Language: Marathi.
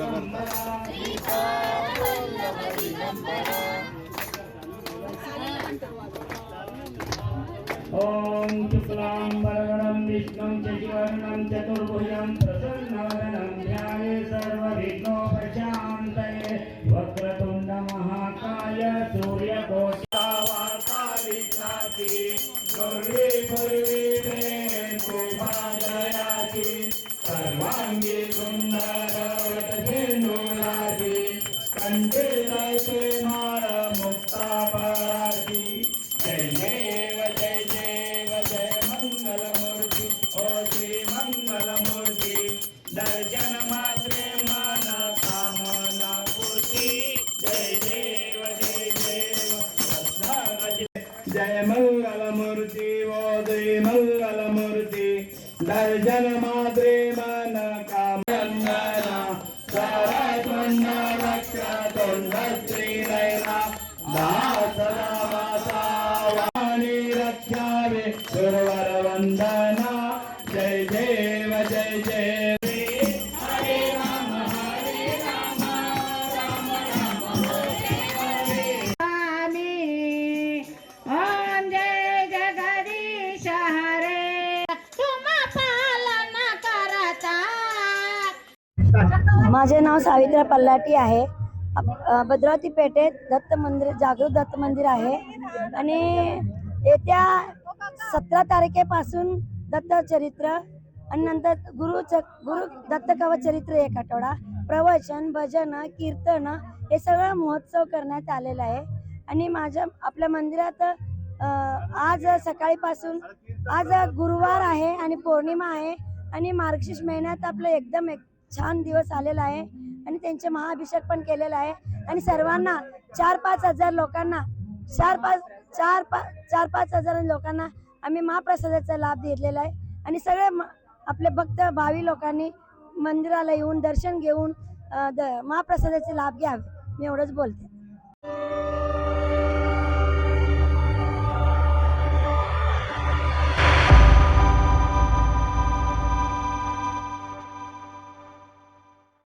ॐ शुक्लाम्बरगणं विष्णुं शशिवर्णं चतुर्भुजं प्रसन्नवदनं ध्याये सर्वविघ्नोपशान्तये वक्रतुण्डमहाकाय सूर्यकोटिकावाकालिकाति गौरी पूर्वी देवाजयाति सर्वाङ्गी सुन्दरवटधेनुराजि मंगलमूर्ती ओ श्री मंगलमूर्ती दर्शन मात्रे मन कामना पूर्ती जय देव जय देव श्रद्धा जय मंगलमूर्ती ओ जय मंगलमूर्ती दर्शन मात्रे मन कामना सरस्वन्न श्री श्रीनयना दासरा वासावाणी रक्षावे सुरवर वंदना. माझे नाव सावित्रा पल्लाटी आहे. भद्रावती पेठेत दत्त मंदिर जागृत दत्त मंदिर आहे. आणि येत्या सतरा तारखेपासून दत्त चरित्र आणि नंतर गुरु च गुरु दत्त कवच चरित्र एक आठवडा प्रवचन भजन कीर्तन हे सगळं महोत्सव करण्यात आलेला आहे. आणि माझ्या आपल्या मंदिरात आज सकाळीपासून आज गुरुवार आहे आणि पौर्णिमा आहे. आणि मार्गशीर्ष महिन्यात आपलं एकदम एक छान दिवस आलेला आहे आणि त्यांचे महाअभिषेक पण केलेला आहे. आणि सर्वांना चार पाच हजार लोकांना चार पाच चार पाच चार पाच हजार लोकांना आम्ही महाप्रसादाचा लाभ घेतलेला आहे. आणि सगळे म- आपले भक्त भावी लोकांनी मंदिराला येऊन दर्शन घेऊन द महाप्रसादाचे लाभ घ्यावे. मी एवढंच बोलते.